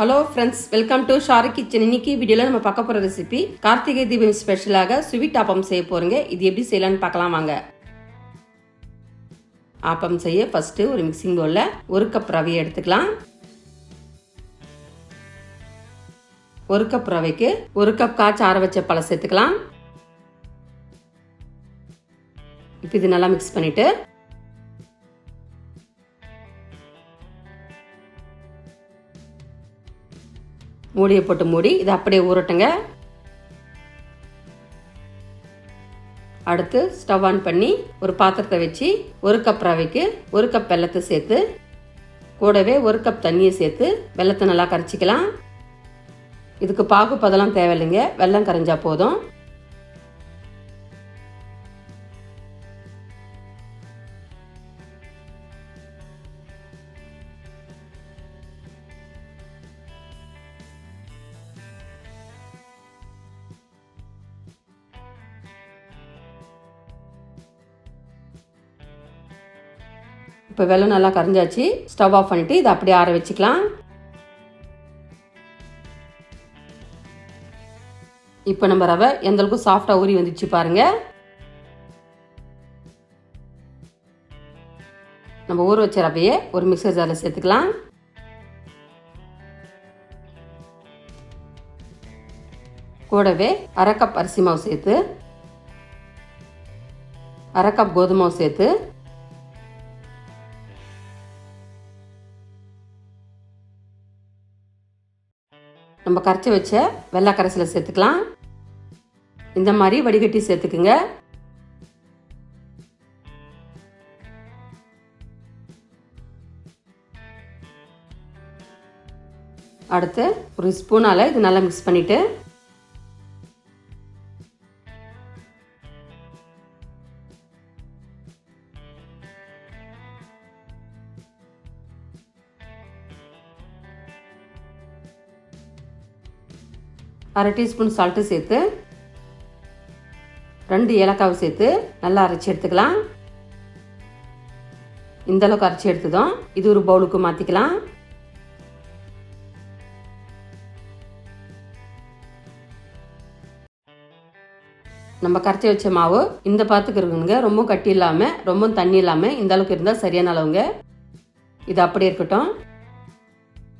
Hello friends welcome to Sharu kitchen இன்னைக்கு வீடியோவில் நம்ம பார்க்க போகிற ரெசிபி கார்த்திகை தீபம் ஸ்பெஷலாக ஸ்வீட் ஆப்பம் செய்ய போகிறோங்க இது எப்படி செய்யலாம்னு பார்க்கலாம் வாங்க. ஆப்பம் செய்ய ஃபஸ்ட்டு ஒரு மிக்சிங் பவுலில் ஒரு கப் ரவையை எடுத்துக்கலாம். ஒரு கப் ரவைக்கு ஒரு கப் காய்ச்சி ஆற வச்ச பழம் சேர்த்துக்கலாம். இப்போ இது நல்லா மிக்ஸ் பண்ணிவிட்டு மூடியை போட்டு மூடி இதை அப்படியே ஊறட்டுங்க. அடுத்து ஸ்டவ் ஆன் பண்ணி ஒரு பாத்திரத்தை வச்சு ஒரு கப் ரவைக்கு ஒரு கப் வெள்ளத்தை சேர்த்து கூடவே ஒரு கப் தண்ணியை சேர்த்து வெள்ளத்தை நல்லா கரைச்சிக்கலாம். இதுக்கு பாகு பதெல்லாம் தேவையில்லைங்க. வெள்ளம் கரைஞ்சா போதும். இப்போ வெள்ளம் நல்லா கரைஞ்சாச்சு. ஸ்டவ் ஆஃப் பண்ணிவிட்டு இதை அப்படியே ஆற வச்சுக்கலாம். இப்போ நம்ம ரவை எந்த அளவுக்கு சாஃப்டாக ஊறி வந்துச்சு பாருங்க. நம்ம ஊற வச்ச ரவையை ஒரு மிக்சர் ஜாரில் சேர்த்துக்கலாம். கூடவே அரை கப் அரிசி மாவு சேர்த்து அரை கப் கோதுமாவு சேர்த்து நம்ம கரைச்சி வச்ச வெள்ளை கரைசலை சேர்த்துக்கலாம். இந்த மாதிரி வடிகட்டி சேர்த்துக்குங்க. அடுத்து ஒரு ஸ்பூனால் இது நல்லா மிக்ஸ் பண்ணிவிட்டு அரை டீஸ்பூன் சால்ட்டு சேர்த்து ரெண்டு ஏலக்காவை சேர்த்து நல்லா அரைச்சி எடுத்துக்கலாம். இந்த அளவுக்கு அரைச்சி எடுத்ததும் இது ஒரு பவுலுக்கு மாற்றிக்கலாம் நம்ம கரைச்சி வச்ச மாவு இந்த பாத்துக்கு இருக்குங்க. ரொம்ப கட்டி இல்லாமல் ரொம்ப தண்ணி இல்லாமல் இந்த அளவுக்கு இருந்தால் சரியான அளவுங்க. இது அப்படி இருக்கட்டும்.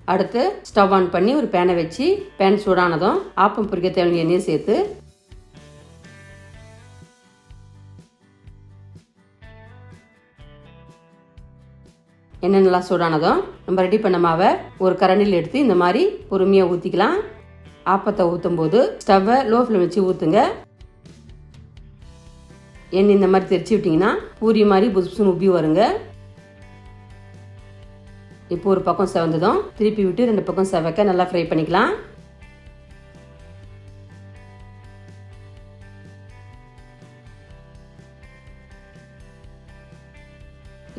அடுத்து ஸ்டவ் ஆன் பண்ணி ஒரு பேனை வச்சு பேன் சூடானதும் ஆப்பம் பொரிக்க தேவையான எண்ணெயை சேர்த்து எண்ணெய் நல்லா சூடானதும் நம்ம ரெடி பண்ண மாவை ஒரு கரண்டில் எடுத்து இந்த மாதிரி பொறுமையாக ஊற்றிக்கலாம் ஆப்பத்தை ஊற்றும் போது ஸ்டவ்வை லோ ஃப்ளேம் வச்சு ஊற்றுங்க எண்ணெய் இந்த மாதிரி தெரிச்சு விட்டிங்கன்னா பூரி மாதிரி புதுசுன்னு உப்பி வருங்க. இப்போ ஒரு பக்கம் செவந்ததும் திருப்பி விட்டு ரெண்டு பக்கம் செவக்க நல்லா ஃப்ரை பண்ணிக்கலாம்.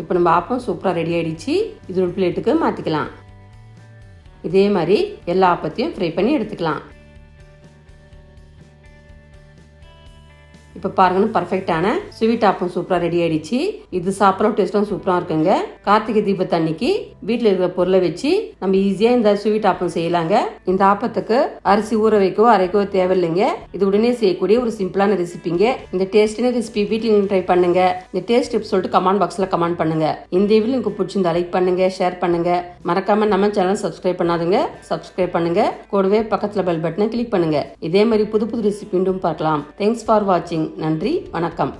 இப்போ நம்ம ஆப்பம் சூப்பராக ரெடி ஆகிடுச்சு இது ஒரு பிளேட்டுக்கு மாற்றிக்கலாம் இதே மாதிரி எல்லா ஆப்பத்தையும் ஃப்ரை பண்ணி எடுத்துக்கலாம். இப்போ பாருங்கன்னு பர்ஃபெக்டான ஸ்வீட் ஆப்பம் சூப்பராக ரெடி ஆயிடுச்சு. இது சாப்பிட்ற டேஸ்ட்டும் சூப்பராக இருக்குங்க. கார்த்திகை தீபத்து அன்னைக்கு வீட்டில் இருக்கிற பொருளை வச்சு நம்ம ஈஸியாக இந்த ஸ்வீட் ஆப்பம் செய்யலாங்க. இந்த ஆப்பத்துக்கு அரிசி ஊற வைக்கவோ அரைக்கவோ தேவையில்லைங்க. இது உடனே செய்யக்கூடிய ஒரு சிம்பிளான ரெசிபிங்க இந்த டேஸ்டின ரெசிபி வீட்டில் நீங்கள் ட்ரை பண்ணுங்க. இந்த டேஸ்ட் டிப் சொல்லிட்டு கமெண்ட் பாக்ஸில் கமெண்ட் பண்ணுங்க. இந்த வீடியோ உங்களுக்கு பிடிச்சிருந்தா லைக் பண்ணுங்க ஷேர் பண்ணுங்க. மறக்காம நம்ம சேனல் சப்ஸ்கிரைப் பண்ணாதுங்க. சப்ஸ்கிரைப் பண்ணுங்க. கூடவே பக்கத்தில் பெல் பட்டனை கிளிக் பண்ணுங்க. இதே மாதிரி புது புது ரெசிபி பார்க்கலாம். தேங்க்ஸ் ஃபார் வாட்சிங் நன்றி வணக்கம்